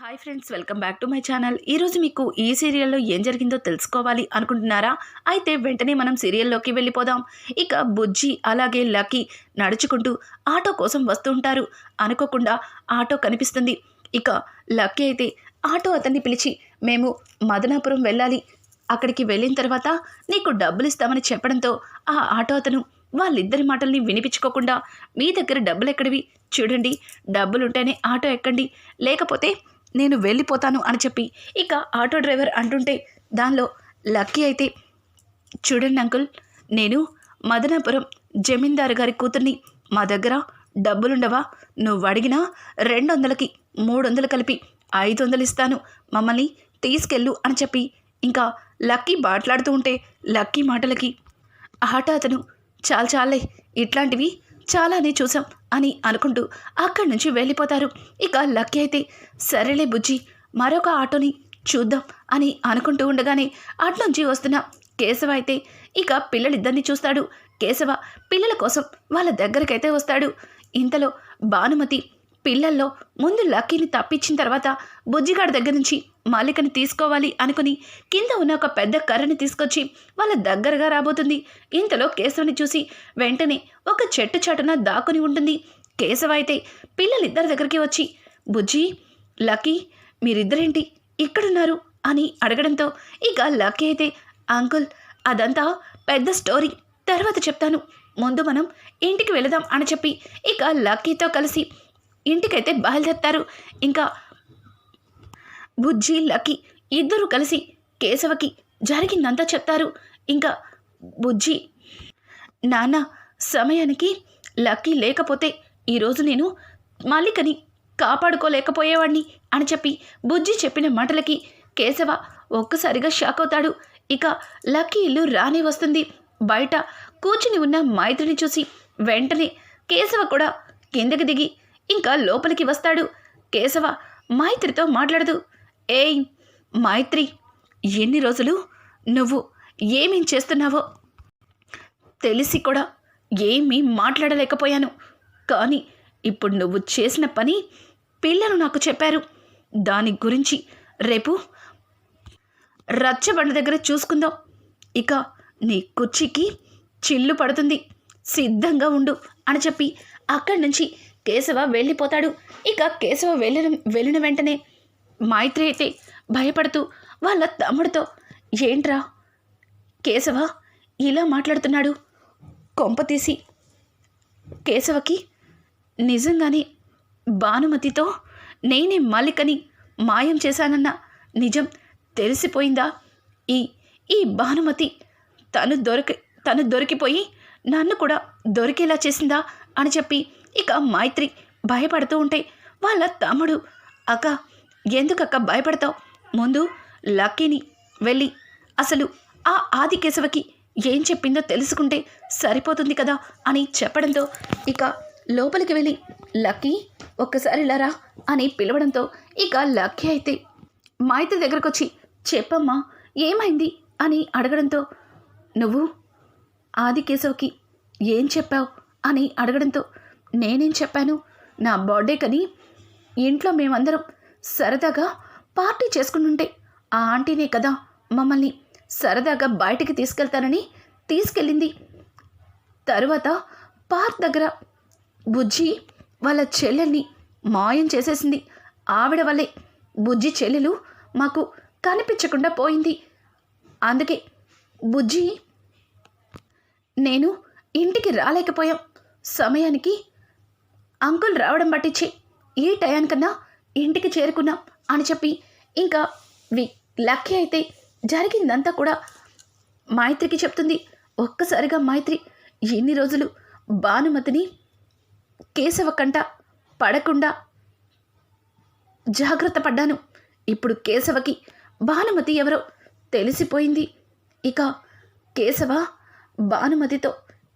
Hi friends welcome back to my channel. ఈరోజు మీకు ఈ సీరియల్లో ఏం జరిగిందో తెలుసుకోవాలి అనుకుంటున్నారా? అయితే వెంటనే మనం సీరియల్లోకి వెళ్ళిపోదాం. ఇక బుజ్జి అలాగే లక్కీ నడుచుకుంటూ ఆటో కోసం వస్తుంటారు అనుకోకుండా ఆటో కనిపిస్తుంది. ఇక లక్కీ అయితే ఆటో అతన్ని పిలిచి మేము మదనాపురం వెళ్ళాలి. అక్కడికి వెళ్ళిన తర్వాత నీకు డబ్బులు ఇస్తామని చెప్పడంతో ఆ ఆటో అతను వాళ్ళిద్దరి మాటల్ని వినిపించుకోకుండా మీ దగ్గర డబ్బులు ఎక్కడివి? చూడండి డబ్బులుంటేనే ఆటో ఎక్కండి. లేకపోతే నేను వెళ్ళిపోతాను అని చెప్పి ఇక ఆటో డ్రైవర్ అంటుంటే దానిలో లక్కీ అయితే చూడండి అంకుల్ నేను మదనాపురం జమీందారు గారి కూతుర్ని మా దగ్గర డబ్బులుండవా? నువ్వు అడిగినా రెండు వందలకి మూడు వందలు కలిపి ఐదు వందలు ఇస్తాను. మమ్మల్ని తీసుకెళ్ళు అని చెప్పి ఇంకా లక్కీ మాట్లాడుతూ ఉంటే లక్కీ మాటలకి ఆట అతను చాలు చాలే ఇట్లాంటివి చాలానే చూసాం అని అనుకుంటూ అక్కడి నుంచి వెళ్ళిపోతారు. ఇక లక్కీ అయితే సరేలే బుజ్జి మరొక ఆటోని చూద్దాం అని అనుకుంటూ ఉండగానే అట్నుంచి వస్తున్న కేశవ అయితే ఇక పిల్లలిద్దరిని చూస్తాడు. కేశవ పిల్లల కోసం వాళ్ళ దగ్గరికైతే వస్తాడు. ఇంతలో భానుమతి పిల్లల్లో ముందు లక్కీని తప్పించిన తర్వాత బుజ్జిగాడి దగ్గర నుంచి మాలికని తీసుకోవాలి అనుకుని కింద ఉన్న ఒక పెద్ద కర్రని తీసుకొచ్చి వాళ్ళ దగ్గరగా రాబోతుంది. ఇంతలో కేశవని చూసి వెంటనే ఒక చెట్టు చాటున దాక్కుని ఉంటుంది. కేశవ అయితే పిల్లలిద్దరి దగ్గరికి వచ్చి బుజ్జి లక్కీ మీరిద్దరేంటి ఇక్కడున్నారు? అని అడగడంతో ఇక లక్కీ అయితే అంకుల్ అదంతా పెద్ద స్టోరీ. తర్వాత చెప్తాను. ముందు మనం ఇంటికి వెళదాం అని చెప్పి ఇక లక్కీతో కలిసి ఇంటికైతే బయలుదేరుతారు. ఇంకా బుజ్జి లక్కీ ఇద్దరూ కలిసి కేశవకి జరిగిందంతా చెప్తారు. ఇంకా బుజ్జి నాన్న సమయానికి లక్కీ లేకపోతే ఈరోజు నేను మల్లికని కాపాడుకోలేకపోయేవాడిని అని చెప్పి బుజ్జి చెప్పిన మాటలకి కేశవ ఒక్కసారిగా షాక్ అవుతాడు. ఇక లక్కీ ఇల్లు రానే వస్తుంది. బయట కూర్చుని ఉన్న మైత్రిని చూసి వెంటనే కేశవ కూడా కిందకి దిగి ఇంకా లోపలికి వస్తాడు. కేశవ మైత్రితో మాట్లాడదు. ఏయ్ మైత్రి ఎన్ని రోజులు నువ్వు ఏమేం చేస్తున్నావో తెలిసి కూడా ఏమీ మాట్లాడలేకపోయాను. కానీ ఇప్పుడు నువ్వు చేసిన పని పిల్లలు నాకు చెప్పారు. దాని గురించి రేపు రచ్చబండ దగ్గర చూసుకుందాం. ఇక నీ కుర్చీకి చిల్లు పడుతుంది. సిద్ధంగా ఉండు అని చెప్పి అక్కడి నుంచి కేశవ వెళ్ళిపోతాడు. ఇక కేశవ వెళ్ళిన వెళ్ళిన వెంటనే మైత్రి అయితే భయపడుతూ వాళ్ళ తమ్ముడితో ఏంట్రా? కేశవ ఇలా మాట్లాడుతున్నాడు? కొంప తీసి కేశవకి నిజంగానే భానుమతితో నేనే మలికని మాయం చేశానన్న నిజం తెలిసిపోయిందా? ఈ ఈ భానుమతి తను దొరికి తను దొరికిపోయి నన్ను కూడా దొరికేలా చేసిందా? అని చెప్పి ఇక మైత్రి భయపడుతూ ఉంటే వాళ్ళ తమ్ముడు అక్క ఎందుకక్క భయపడతావు? ముందు లక్కీని వెళ్ళి అసలు ఆ ఆదికేశవకి ఏం చెప్పిందో తెలుసుకుంటే సరిపోతుంది కదా అని చెప్పడంతో ఇక లోపలికి వెళ్ళి లక్కీ ఒక్కసారి లరా అని పిలవడంతో ఇక లక్కీ అయితే మైత్రి దగ్గరకు వచ్చి చెప్పమ్మా ఏమైంది? అని అడగడంతో నువ్వు ఆదికేశవ్కి ఏం చెప్పావు? అని అడగడంతో నేనేం చెప్పాను? నా బర్త్డే కని ఇంట్లో మేమందరం సరదాగా పార్టీ చేసుకుంటుంటే ఆ ఆంటీనే కదా మమ్మల్ని సరదాగా బయటికి తీసుకెళ్తానని తీసుకెళ్ళింది. తర్వాత పార్క్ దగ్గర బుజ్జి వాళ్ళ చెల్లెల్ని మాయం చేసేసింది. ఆవిడ వల్లే బుజ్జి చెల్లెలు మాకు కనిపించకుండా పోయింది. అందుకే బుజ్జి నేను ఇంటికి రాలేకపోయాం. సమయానికి అంకుల్ రావడం పట్టించి ఈ టయానికన్నా ఇంటికి చేరుకున్నాం అని చెప్పి ఇంకా వి లక్కీ అయితే జరిగిందంతా కూడా మైత్రికి చెప్తుంది. ఒక్కసారిగా మైత్రి ఎన్ని రోజులు భానుమతిని కేశవ కంట పడకుండా జాగ్రత్త పడ్డాను. ఇప్పుడు కేశవకి భానుమతి ఎవరో తెలిసిపోయింది. ఇక కేశవ భానుమతితో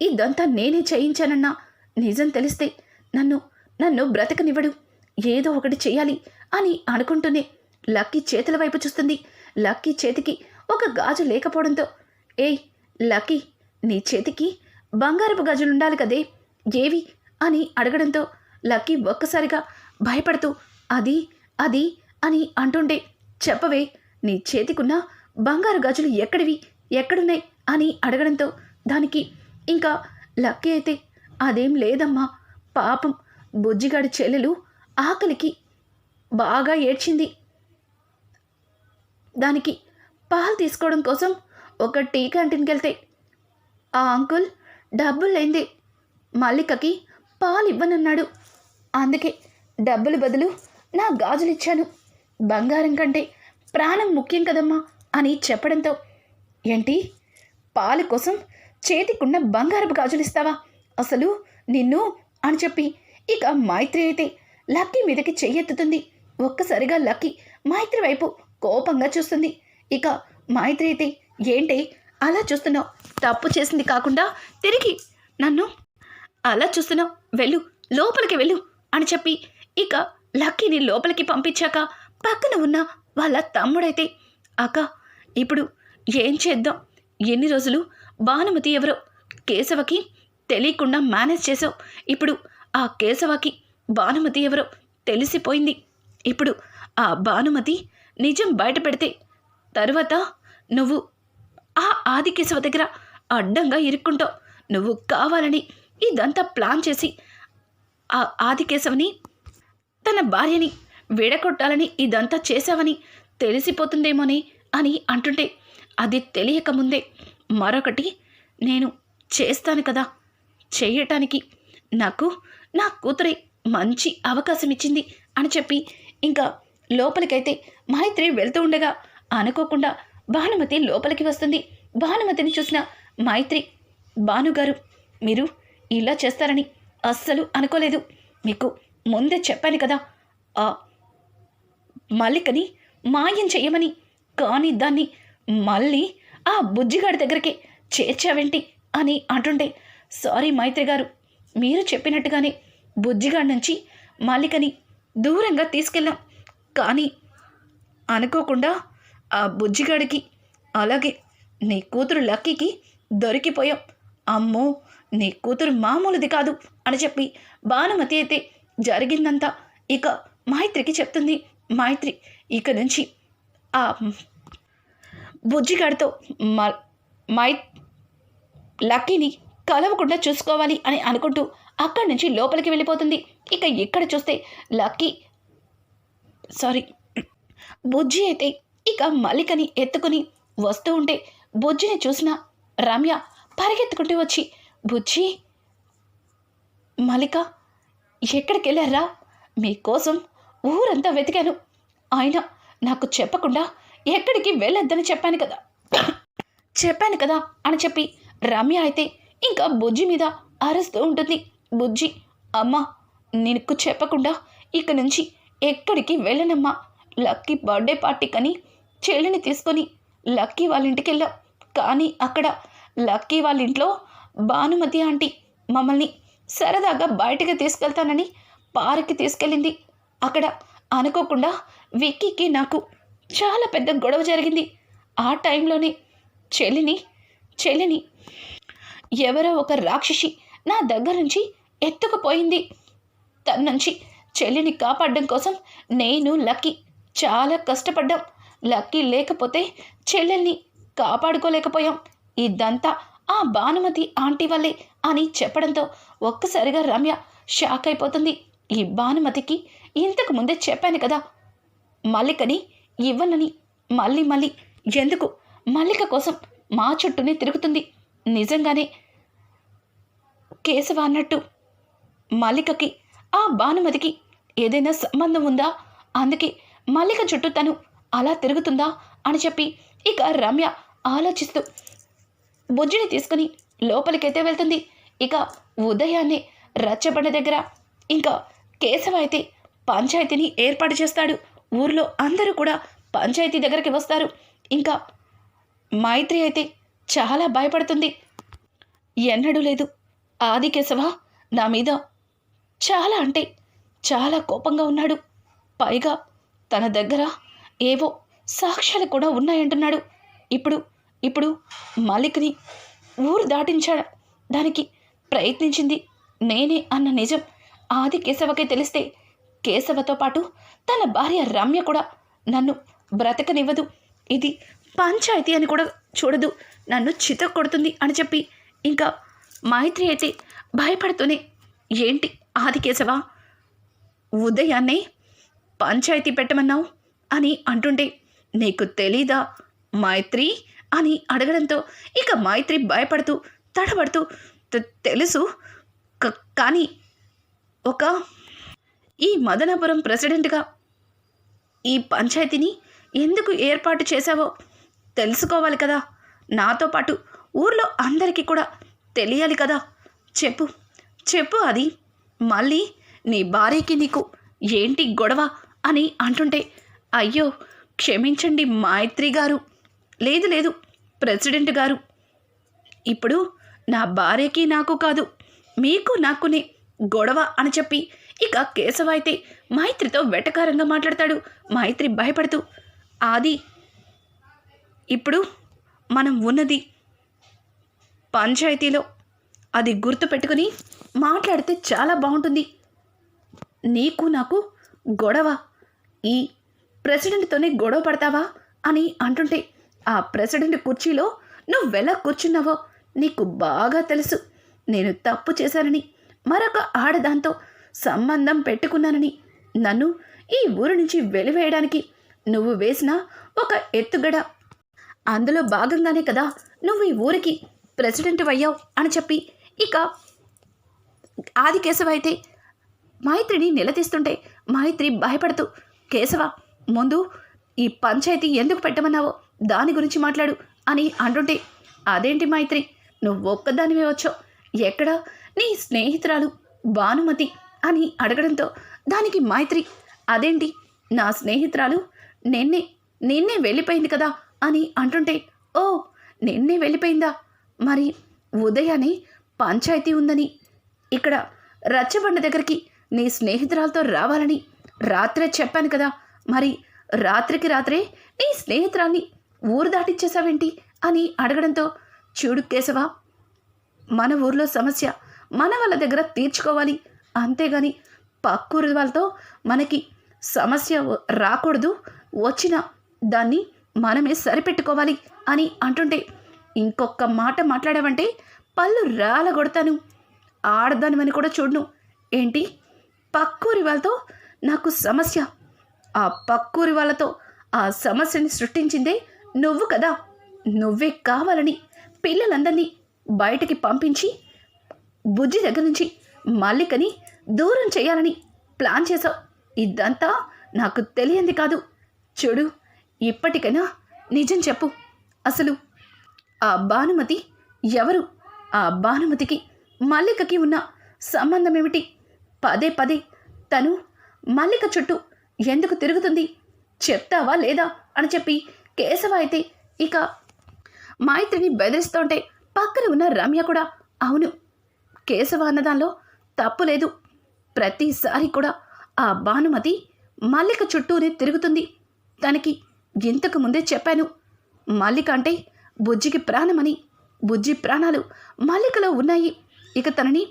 ఇదంతా నేనే చేయించానన్నా నిజం తెలిస్తే నన్ను నన్ను బ్రతకనివ్వడు. ఏదో ఒకటి చేయాలి అని అనుకుంటూనే లక్కీ చేతుల వైపు చూస్తుంది. లక్కీ చేతికి ఒక గాజు లేకపోవడంతో ఏయ్ లక్కీ నీ చేతికి బంగారపు గాజులుండాలి కదే ఏవి? అని అడగడంతో లక్కీ ఒక్కసారిగా భయపడుతూ అది అది అని అంటుండే చెప్పవే నీ చేతికున్న బంగారు గాజులు ఎక్కడివి? ఎక్కడున్నాయి? అని అడగడంతో దానికి ఇంకా లక్కీ అయితే అదేం లేదమ్మా పాపం బుజ్జిగాడి చెల్లెలు ఆకలికి బాగా ఏడ్చింది. దానికి పాలు తీసుకోవడం కోసం ఒక టీ క్యాంటీన్కి వెళ్తే ఆ అంకుల్ డబ్బులు లేంది మల్లికకి పాలు ఇవ్వనన్నాడు. అందుకే డబ్బులు బదులు నా గాజులు ఇచ్చాను. బంగారం కంటే ప్రాణం ముఖ్యం కదమ్మా అని చెప్పడంతో ఏంటి పాలు కోసం చేతికున్న బంగారపు గాజులు ఇస్తావా? అసలు నిన్ను అని చెప్పి ఇక మైత్రి అయితే లక్కీ మీదకి చెయ్యెత్తుతుంది. ఒక్కసారిగా లక్కీ మైత్రి వైపు కోపంగా చూస్తుంది. ఇక మైత్రి అయితే ఏంటి అలా చూస్తున్నావు? తప్పు చేసింది కాకుండా తిరిగి నన్ను అలా చూస్తున్నావు? వెళ్ళు లోపలికి వెళ్ళు అని చెప్పి ఇక లక్కీని లోపలికి పంపించాక పక్కన ఉన్న వాళ్ళ తమ్ముడైతే అక్క ఇప్పుడు ఏం చేద్దాం? ఎన్ని రోజులు? భానుమతి ఎవరో? కేశవకి తెలియకుండా మేనేజ్ చేసావు ఇప్పుడు ఆ కేశవకి భానుమతి ఎవరో తెలిసిపోయింది. ఇప్పుడు ఆ భానుమతి నిజం బయట పెడితే తరువాత నువ్వు ఆ ఆదికేశవ దగ్గర అడ్డంగా ఇరుక్కుంటావు. నువ్వు కావాలని ఇదంతా ప్లాన్ చేసి ఆ ఆదికేశవని తన భార్యని విడగొట్టాలని ఇదంతా చేశావని తెలిసిపోతుందేమోని అని అంటుంటే అది తెలియకముందే మరొకటి నేను చేస్తాను కదా చేయటానికి నాకు నా కూతురి మంచి అవకాశం ఇచ్చింది అని చెప్పి ఇంకా లోపలికైతే మైత్రి వెళ్తూ ఉండగా అనుకోకుండా భానుమతి లోపలికి వస్తుంది. భానుమతిని చూసిన మైత్రి భానుగారు మీరు ఇలా చేస్తారని అస్సలు అనుకోలేదు. మీకు ముందే చెప్పాను కదా ఆ మల్లికని మాయం చేయమని కానీ దాన్ని మళ్ళీ ఆ బుజ్జిగాడి దగ్గరికి చేర్చావేంటి? అని అంటుంటే సారీ మైత్రి గారు మీరు చెప్పినట్టుగానే బుజ్జిగాడి నుంచి మాలికని దూరంగా తీసుకెళ్ళాం. కానీ అనుకోకుండా ఆ బుజ్జిగాడికి అలాగే నీ కూతురు లక్కీకి దొరికిపోయాం. అమ్మో నీ కూతురు మామూలుది కాదు అని చెప్పి భానుమతి అయితే జరిగిందంతా ఇక మైత్రికి చెప్తుంది. మైత్రి ఇక నుంచి ఆ బుజ్జిగాడితో మ మై లక్కీని కలవకుండా చూసుకోవాలి అని అనుకుంటూ అక్కడి నుంచి లోపలికి వెళ్ళిపోతుంది. ఇక ఇక్కడ చూస్తే లక్కీ సారీ బుజ్జి అయితే ఇక మల్లికని ఎత్తుకుని వస్తూ ఉంటే బుజ్జిని చూసిన రమ్య పరిగెత్తుకుంటూ వచ్చి బుజ్జి మల్లిక ఎక్కడికి వెళ్ళారా? మీకోసం ఊరంతా వెతికాను. ఆయన నాకు చెప్పకుండా ఎక్కడికి వెళ్ళొద్దని చెప్పాను కదా. చెప్పాను కదా అని చెప్పి రమ్య అయితే ఇంకా బుజ్జి మీద అరుస్తూ ఉంటుంది. బుజ్జి అమ్మ నీకు చెప్పకుండా ఇక నుంచి ఎక్కడికి వెళ్ళనమ్మా. లక్కీ బర్త్డే పార్టీకని చెల్లిని తీసుకొని లక్కీ వాళ్ళ ఇంటికి వెళ్ళాం కానీ అక్కడ లక్కీ వాళ్ళ ఇంట్లో భానుమతి ఆంటీ మమ్మల్ని సరదాగా బయటకు తీసుకెళ్తానని పార్క్కి తీసుకెళ్ళింది. అక్కడ అనుకోకుండా విక్కీకి నాకు చాలా పెద్ద గొడవ జరిగింది. ఆ టైంలోనే చెల్లిని చెల్లిని ఎవరో ఒక రాక్షసి నా దగ్గర నుంచి ఎత్తుకుపోయింది. తన నుంచి చెల్లిని కాపాడడం కోసం నేను లక్కీ. చాలా కష్టపడ్డాం. లక్కీ లేకపోతే చెల్లెల్ని కాపాడుకోలేకపోయాం. ఇదంతా ఆ భానుమతి ఆంటీ వల్లే అని చెప్పడంతో ఒక్కసారిగా రమ్య షాక్ అయిపోతుంది. ఈ భానుమతికి ఇంతకు ముందే చెప్పాను కదా మల్లికని ఇవ్వనని. మళ్ళీ మళ్ళీ ఎందుకు? మల్లిక కోసం మా చుట్టూనే తిరుగుతుంది. నిజంగానే కేశవ అన్నట్టు. మల్లికకి ఆ భానుమతికి ఏదైనా సంబంధం ఉందా? అందుకే మల్లిక చుట్టూ తను అలా తిరుగుతుందా అని చెప్పి ఇక రమ్య ఆలోచిస్తూ బుజ్జిని తీసుకుని లోపలికైతే వెళ్తుంది. ఇక ఉదయాన్నే రచ్చబండ దగ్గర ఇంకా కేశవ అయితే పంచాయతీని ఏర్పాటు చేస్తాడు. ఊర్లో అందరూ కూడా పంచాయతీ దగ్గరికి వస్తారు. ఇంకా మైత్రి అయితే చాలా భయపడుతుంది. ఎన్నడూ లేదు. ఆది కేశవ నా మీద చాలా అంటే చాలా కోపంగా ఉన్నాడు. పైగా తన దగ్గర ఏవో సాక్ష్యాలు కూడా ఉన్నాయంటున్నాడు. ఇప్పుడు ఇప్పుడు మలిక్ని ఊరు దాటించాడు దానికి ప్రయత్నించింది నేనే అన్న నిజం ఆది కేశవకే తెలిస్తే కేశవతో పాటు తన భార్య రమ్య కూడా నన్ను బ్రతకనివ్వదు. ఇది పంచాయతీ అని కూడా చూడదు. నన్ను చిత కొడుతుంది అని చెప్పి ఇంకా మైత్రి అయితే భయపడుతూనే ఏంటి ఆదికేశవా ఉదయాన్నే పంచాయతీ పెట్టమన్నావు? అని అంటుంటే నీకు తెలీదా మైత్రి? అని అడగడంతో ఇక మైత్రి భయపడుతూ తడబడుతూ తెలుసు. కానీ ఒక ఈ మదనపురం ప్రెసిడెంట్గా ఈ పంచాయతీని ఎందుకు ఏర్పాటు చేశావో తెలుసుకోవాలి కదా. నాతో పాటు ఊర్లో అందరికీ కూడా తెలియాలి కదా. చెప్పు చెప్పు అది. మళ్ళీ నీ భార్యకి నీకు ఏంటి గొడవ అని అంటుంటే అయ్యో క్షమించండి మైత్రి గారు. లేదు లేదు ప్రెసిడెంట్ గారు. ఇప్పుడు నా భార్యకి నాకు కాదు మీకు నాకునే గొడవ అని చెప్పి ఇక కేశవ అయితే మైత్రితో వెటకారంగా మాట్లాడతాడు. మైత్రి భయపడుతూ ఆది ఇప్పుడు మనం ఉన్నది పంచాయతీలో. అది గుర్తు పెట్టుకుని మాట్లాడితే చాలా బాగుంటుంది. నీకు నాకు గొడవ. ఈ ప్రెసిడెంట్తోనే గొడవ పడతావా అని అంటుంటే ఆ ప్రెసిడెంట్ కుర్చీలో నువ్వెలా కూర్చున్నావో నీకు బాగా తెలుసు. నేను తప్పు చేశానని మరొక ఆడదాంతో సంబంధం పెట్టుకున్నానని నన్ను ఈ ఊరు నుంచి వెలివేయడానికి నువ్వు వేసిన ఒక ఎత్తుగడ. అందులో భాగంగానే కదా నువ్వు ఈ ఊరికి ప్రెసిడెంట్ అయ్యావు అని చెప్పి ఇక ఆది కేశవ అయితే మైత్రిని నిలదీస్తుంటే మైత్రి భయపడుతూ కేశవ ముందు ఈ పంచాయతీ ఎందుకు పెట్టమన్నావో? దాని గురించి మాట్లాడు అని అంటుంటే అదేంటి మైత్రి? నువ్వు ఒక్కదానివే వచ్చావు. ఎక్కడ? నీ స్నేహితురాలు భానుమతి అని అడగడంతో దానికి మైత్రి అదేంటి? నా స్నేహితురాలు నిన్నే నిన్నే వెళ్ళిపోయింది కదా అని అంటుంటే ఓ నిన్నే వెళ్ళిపోయిందా? మరి ఉదయాన్నే పంచాయతీ ఉందని. ఇక్కడ రచ్చబండ దగ్గరికి నీ స్నేహితురాలతో రావాలని రాత్రే చెప్పాను కదా. మరి రాత్రికి రాత్రే నీ స్నేహితురాల్ని ఊరు దాటిచ్చేసావేంటి అని అడగడంతో చూడు కేశవా మన ఊర్లో సమస్య మన వాళ్ళ దగ్గర తీర్చుకోవాలి. అంతేగాని పక్కూరు వాళ్ళతో మనకి సమస్య రాకూడదు. వచ్చిన దాన్ని మనమే సరిపెట్టుకోవాలి అని అంటుంటే ఇంకొక మాట మాట్లాడావంటే పళ్ళు రాలగొడతాను ఆడదానివని కూడా చూడను. ఏంటి? పక్కూరి వాళ్ళతో నాకు సమస్య. ఆ పక్కూరి వాళ్ళతో ఆ సమస్యని సృష్టించిందే నువ్వు కదా. నువ్వే కావాలని పిల్లలందరినీ బయటికి పంపించి బుజ్జి దగ్గర నుంచి మల్లికని దూరం చేయాలని ప్లాన్ చేశావు. ఇదంతా నాకు తెలియంది కాదు. చూడు ఇప్పటికైనా నిజం చెప్పు. అసలు ఆ భానుమతి ఎవరు? ఆ భానుమతికి మల్లికకి ఉన్న సంబంధం ఏమిటి పదే పదే తను మల్లిక చుట్టూ ఎందుకు తిరుగుతుంది? చెప్తావా లేదా? అని చెప్పి కేశవ అయితే ఇక మైత్రిని బెదిరిస్తుంటే పక్కన ఉన్న రమ్య కూడా అవును కేశవ అన్నదానిలో తప్పు లేదు. ప్రతిసారి కూడా ఆ భానుమతి మల్లిక చుట్టూనే తిరుగుతుంది. తనకి ఇంతకు ముందే చెప్పాను మల్లిక అంటే బుజ్జికి ప్రాణమని బుజ్జి ప్రాణాలు మల్లికలో ఉన్నాయి. ఇక తనని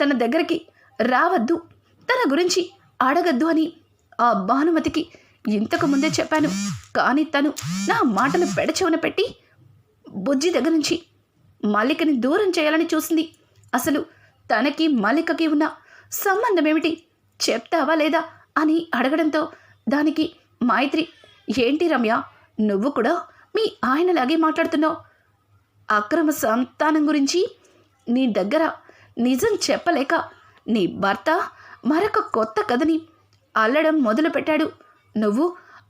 తన దగ్గరికి రావద్దు తన గురించి అడగద్దు అని ఆ భానుమతికి ఇంతకు ముందే చెప్పాను. కానీ తను నా మాటను పెడచెవున పెట్టి బుజ్జి దగ్గర నుంచి మల్లికని దూరం చేయాలని చూసింది. అసలు తనకి మల్లికకి ఉన్న సంబంధం ఏమిటి చెప్తావా లేదా అని అడగడంతో దానికి మైత్రి ఏంటి రమ్య నువ్వు కూడా మీ ఆయనలాగే మాట్లాడుతున్నావు? అక్రమ సంతానం గురించి నీ దగ్గర నిజం చెప్పలేక నీ భర్త మరొక కొత్త కథని అల్లడం మొదలుపెట్టాడు. నువ్వు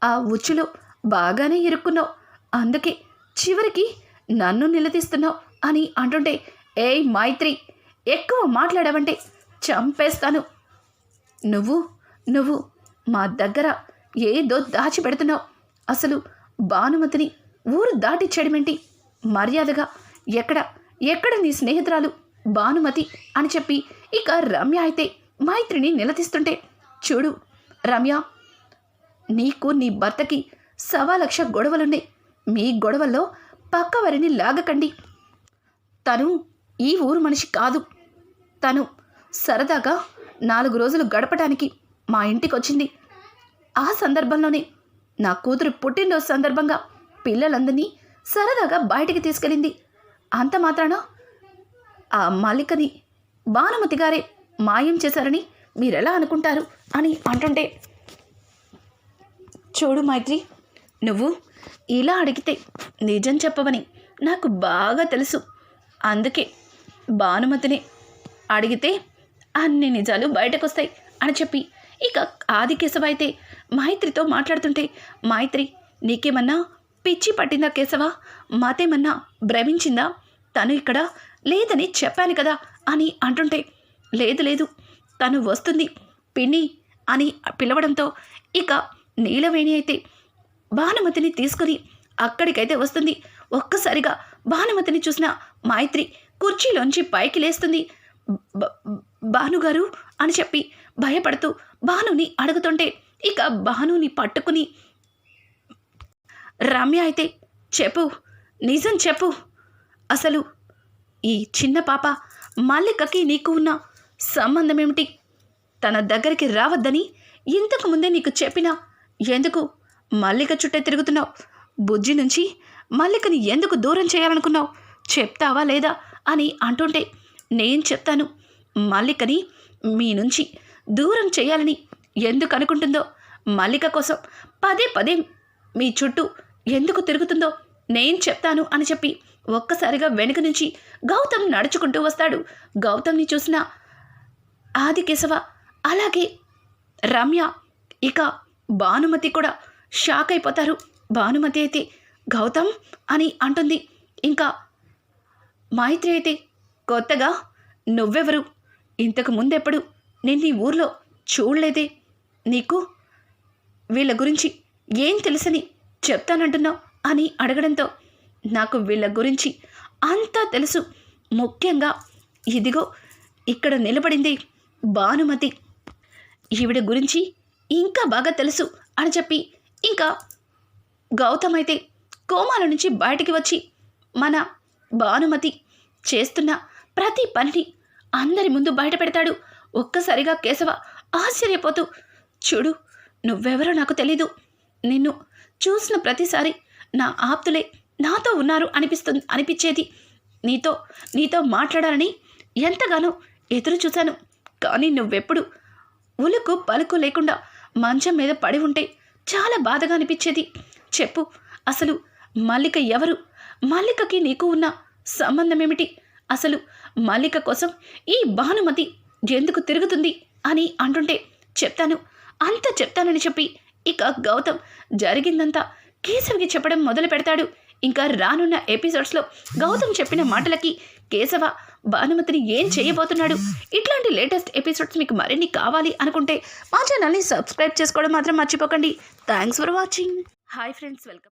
ఆ ఉచ్చులో బాగానే ఇరుక్కున్నావు. అందుకే చివరికి నన్ను నిలదీస్తున్నావు అని అంటుంటే ఏయ్ మైత్రి ఎక్కువ మాట్లాడావంటే చంపేస్తాను. నువ్వు నువ్వు మా దగ్గర ఏదో దాచిపెడుతున్నావు. అసలు భానుమతిని ఊరు దాటిచ్చేయడమేంటి? మర్యాదగా ఎక్కడ? ఎక్కడ నీ స్నేహితురాలు? భానుమతి అని చెప్పి ఇక రమ్య అయితే మైత్రిని నిలదీస్తుంటే చూడు రమ్య నీకు నీ భర్తకి సవా లక్ష గొడవలున్నాయి. మీ గొడవల్లో పక్కవారిని లాగకండి. తను ఈ ఊరు మనిషి కాదు. తను సరదాగా నాలుగు రోజులు గడపడానికి మా ఇంటికి వచ్చింది ఆ సందర్భంలోనే నా కూతురు పుట్టినరోజు సందర్భంగా పిల్లలందరినీ సరదాగా బయటికి తీసుకెళ్ళింది. అంత మాత్రాన? ఆ మల్లికని భానుమతి గారే మాయం చేశారని మీరెలా అనుకుంటారు? అని అంటుంటే చూడు మైత్రి నువ్వు ఇలా అడిగితే నిజం చెప్పవని నాకు బాగా తెలుసు. అందుకే భానుమతిని అడిగితే అన్ని నిజాలు బయటకు వస్తాయి అని చెప్పి ఇక ఆదికేశవ అయితే మైత్రితో మాట్లాడుతుంటే మైత్రి నీకేమన్నా పిచ్చి పట్టిందా కేశవ? మాతేమన్నా భ్రమించిందా? తను ఇక్కడ లేదని చెప్పాను కదా అని అంటుంటే లేదు లేదు తను వస్తుంది పిన్ని అని పిలవడంతో ఇక నీలవేణి అయితే భానుమతిని తీసుకుని అక్కడికైతే వస్తుంది. ఒక్కసారిగా భానుమతిని చూసిన మైత్రి కుర్చీలోంచి పైకి లేస్తుంది. భానుగారు అని చెప్పి భయపడుతూ భానుని అడుగుతుంటే ఇక భానుని పట్టుకుని రమ్య అయితే చెప్పు నిజం చెప్పు. అసలు ఈ చిన్న పాప మల్లికకి నీకు ఉన్న సంబంధం ఏమిటి తన దగ్గరికి రావద్దని ఇంతకు ముందే నీకు చెప్పినా ఎందుకు మల్లిక చుట్టే తిరుగుతున్నావు? బుజ్జి నుంచి మల్లికని ఎందుకు దూరం చేయాలనుకున్నావు? చెప్తావా లేదా అని అంటుంటే నేను చెప్తాను. మల్లికని మీ నుంచి దూరం చేయాలని ఎందుకు అనుకుంటుందో మల్లిక కోసం పదే పదే మీ చుట్టూ ఎందుకు తిరుగుతుందో నేను చెప్తాను అని చెప్పి ఒక్కసారిగా వెనుక నుంచి గౌతమ్ నడుచుకుంటూ వస్తాడు. గౌతమ్ని చూసిన ఆది కేశవ అలాగే రమ్య ఇక భానుమతి కూడా షాక్ అయిపోతారు. భానుమతి అయితే గౌతమ్ అని అంటుంది. ఇంకా మైత్రి అయితే కొత్తగా నువ్వెవరు? ఇంతకు ముందెప్పుడు నేను ఈ ఊర్లో చూడలేదే. నీకు వీళ్ళ గురించి ఏం తెలుసని చెప్తానంటున్నావు అని అడగడంతో నాకు వీళ్ళ గురించి అంతా తెలుసు. ముఖ్యంగా ఇదిగో ఇక్కడ నిలబడింది భానుమతి. ఈవిడ గురించి ఇంకా బాగా తెలుసు అని చెప్పి ఇంకా గౌతమ్ అయితే కోమాల నుంచి బయటికి వచ్చి మన భానుమతి చేస్తున్న ప్రతి పనిని అందరి ముందు బయట పెడతాడు. ఒక్కసారిగా కేశవ ఆశ్చర్యపోతూ చూడు నువ్వెవరో నాకు తెలీదు. నిన్ను చూసిన ప్రతిసారి నా ఆప్తులే నాతో ఉన్నారు అనిపిస్తుంది అనిపించేది. నీతో నీతో మాట్లాడాలని ఎంతగానో ఎదురు చూశాను. కానీ నువ్వెప్పుడు ఉలుకు పలుకు లేకుండా మంచం మీద పడి ఉంటే చాలా బాధగా అనిపించేది. చెప్పు అసలు మల్లిక ఎవరు? మల్లికకి నీకు ఉన్న సంబంధం ఏమిటి అసలు మల్లిక కోసం ఈ భానుమతి ఎందుకు తిరుగుతుంది అని అంటుంటే చెప్తాను. అంత చెప్తానని చెప్పి ఇక గౌతమ్ జరిగిందంతా కేశవ్కి చెప్పడం మొదలు పెడతాడు. ఇంకా రానున్న ఎపిసోడ్స్లో గౌతమ్ చెప్పిన మాటలకి కేశవ భానుమతిని ఏం చేయబోతున్నాడు? ఇట్లాంటి లేటెస్ట్ ఎపిసోడ్స్ మీకు మరిన్ని కావాలి అనుకుంటే మా ఛానల్ని సబ్స్క్రైబ్ చేసుకోవడం మాత్రం మర్చిపోకండి. Thanks for watching. Hi friends welcome